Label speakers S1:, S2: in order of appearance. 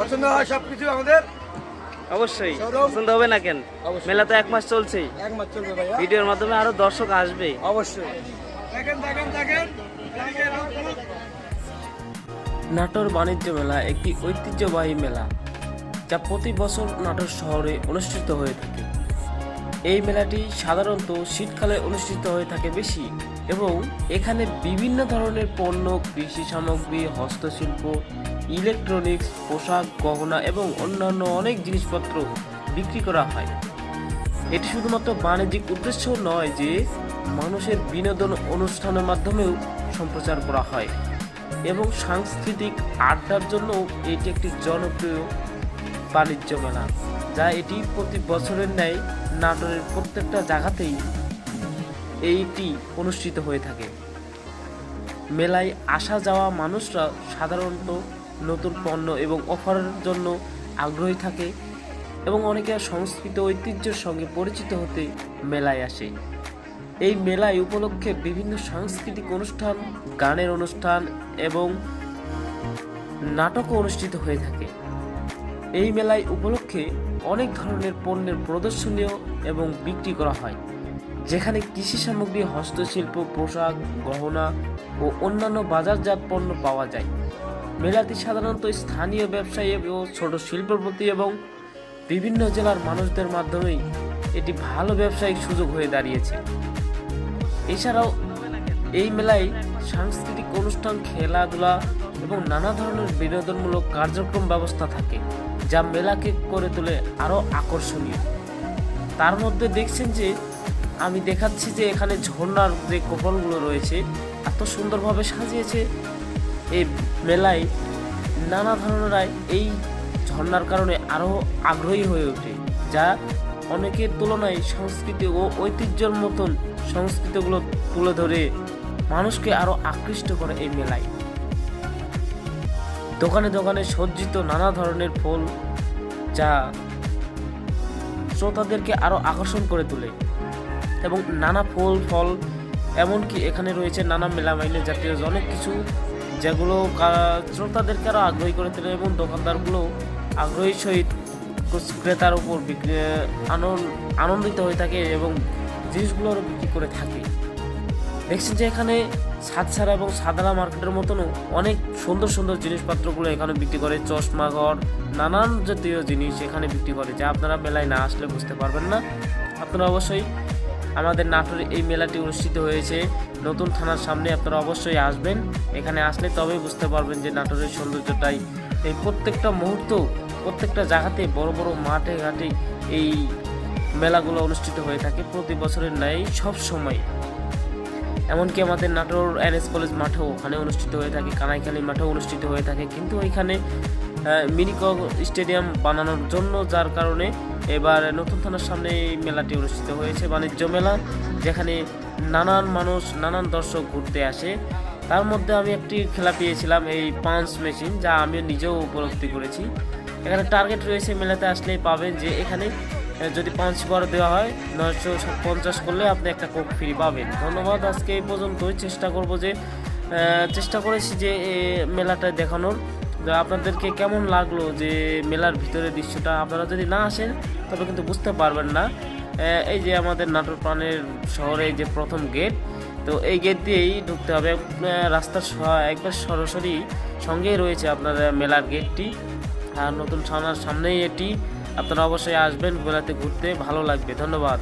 S1: পছন্দ হয় সবকিছু আমাদের?
S2: অবশ্যই পছন্দ হবে না কেন? মেলা তো এক মাস চলছেই
S1: এক মাস চলবে ভাইয়া।
S2: ভিডিওর মাধ্যমে আরও দর্শক আসবে।
S1: অবশ্যই। দেখেন। দেখেন দেখেন।
S3: নাটোর বাণিজ্য মেলা একটি ঐতিহ্যবাহী মেলা যা প্রতি বছর নাটোর শহরে অনুষ্ঠিত হয়ে থাকে। এই মেলাটি সাধারণত শীতকালে অনুষ্ঠিত হয়ে থাকে বেশি এবং এখানে বিভিন্ন ধরনের পণ্য, কৃষি সামগ্রী, হস্তশিল্প, ইলেকট্রনিক্স, পোশাক, গহনা এবং অন্যান্য অনেক জিনিসপত্র বিক্রি করা হয়। এটি শুধুমাত্র বাণিজ্যিক উদ্দেশ্য নয় যে মানুষের বিনোদন অনুষ্ঠানের মাধ্যমেও সম্প্রচার করা হয় এবং সাংস্কৃতিক আড্ডার জন্য এটি একটি জনপ্রিয় বাণিজ্য মেলা। যা এটি প্রতি বছরের ন্যায় নাটোরের প্রত্যেকটা জায়গাতেই এইটি অনুষ্ঠিত হয়ে থাকে। মেলায় আসা যাওয়া মানুষরা সাধারণত নতুন পণ্য এবং অফারের জন্য আগ্রহী থাকে এবং অনেকে সংস্কৃত ঐতিহ্যের সঙ্গে পরিচিত হতে মেলায় আসে। এই মেলায় উপলক্ষে বিভিন্ন সাংস্কৃতিক অনুষ্ঠান, গানের অনুষ্ঠান এবং নাটকও অনুষ্ঠিত হয়ে থাকে। এই মেলায় উপলক্ষে অনেক ধরনের পণ্যের প্রদর্শনীয় এবং বিক্রি করা হয়, যেখানে কৃষি সামগ্রী, হস্তশিল্প, পোশাক, গহনা ও অন্যান্য বাজারজাত পণ্য পাওয়া যায়। মেলাটি সাধারণত স্থানীয় ব্যবসায়ী ও ছোট শিল্পপতি এবং বিভিন্ন জেলার মানুষদের মাধ্যমেই এটি ভালো ব্যবসায়িক সুযোগ হয়ে দাঁড়িয়েছে। এছাড়াও এই মেলায় সাংস্কৃতিক অনুষ্ঠান, খেলাধুলা এবং নানা ধরনের বিনোদনমূলক কার্যক্রম ব্যবস্থা থাকে। যা মেলাকে করে তোলে আরও আকর্ষণীয়। তার মধ্যে দেখছেন যে, আমি দেখাচ্ছি যে এখানে ঝর্ণার যে কপালগুলো রয়েছে, এত সুন্দরভাবে সাজিয়েছে এই মেলায় নানা ধরনেরাই এই ঝর্ণার কারণে আরও আগ্রহী হয়ে ওঠে, যা অনেকের তুলনায় সংস্কৃতি ও ঐতিহ্যের মতন সংস্কৃতিগুলো তুলে ধরে মানুষকে আরও আকৃষ্ট করে এই মেলায়। দোকানে দোকানে সজ্জিত নানা ধরনের ফুল যা শ্রোতাদেরকে আরও আকর্ষণ করে তোলে। এবং নানা ফুল, ফল, এমনকি এখানে রয়েছে নানা মেলামাইনে জাতীয় অনেক কিছু যেগুলো শ্রোতাদেরকে আরও আগ্রহী করে তোলে এবং দোকানদারগুলো আগ্রহী সহিত ক্রেতার উপর আনন্দিত হয়ে থাকে এবং জিনিসগুলোরও বিক্রি করে থাকে। দেখছেন যে এখানে সাতসারা এবং সাদারা মার্কেটের মতনও অনেক সুন্দর সুন্দর জিনিসপত্রগুলো এখানে বিক্রি করে চশমা ঘর নানান জাতীয় জিনিস এখানে বিক্রি করে, যা আপনারা মেলায় না আসলে বুঝতে পারবেন না। আপনারা অবশ্যই আমাদের নাটোরে এই মেলাটি অনুষ্ঠিত হয়েছে। নতুন থানার সামনে আপনারা অবশ্যই আসবেন। এখানে আসলে তবেই বুঝতে পারবেন যে নাটোরের সৌন্দর্যটাই। এই প্রত্যেকটা মুহূর্ত, প্রত্যেকটা জায়গাতে বড় বড় মাঠে ঘাটে এই মেলাগুলো অনুষ্ঠিত হয়ে থাকে। প্রতি বছরের ন্যায় সব সময়। এমনকি আমাদের নাটোর এনএস কলেজ মাঠেও ওখানে অনুষ্ঠিত হয়ে থাকে, কানাইখালী মাঠেও অনুষ্ঠিত হয়ে থাকে। কিন্তু ওইখানে মিনি স্টেডিয়াম বানানোর জন্য, যার কারণে এবার নতুন থানার সামনে এই মেলাটি অনুষ্ঠিত হয়েছে, বাণিজ্য মেলা, যেখানে নানান মানুষ, নানান দর্শক ঘুরতে আসে। তার মধ্যে আমি একটি খেলা পেয়েছিলাম, এই পাঞ্চ মেশিন, যা আমি নিজেও উপলব্ধি করেছি। এখানে টার্গেট রয়েছে মেলাতে আসলেই পাবেন যে এখানে যদি পাঁচ বার দেওয়া হয় নয়শো পঞ্চাশ করলে আপনি একটা কোক ফ্রি পাবেন। ধন্যবাদ আজকে এই পর্যন্তই। চেষ্টা করব যে চেষ্টা করেছি যে এ, মেলাটা দেখানোর। আপনাদেরকে কেমন লাগল যে মেলার ভিতরের দৃশ্যটা? আপনারা যদি না আসেন তবে কিন্তু বুঝতে পারবেন না। এই যে আমাদের নাটোর প্রাণের শহরে যে প্রথম গেট তো এই গেট দিয়েই ঢুকতে হবে। রাস্তার একবার সরাসরি সঙ্গেই রয়েছে আপনার মেলার গেটটি। আর নতুন থানার সামনেই এটি। আপনারা অবশ্যই আসবেন বেলাতে ঘুরতে ভালো লাগবে। ধন্যবাদ।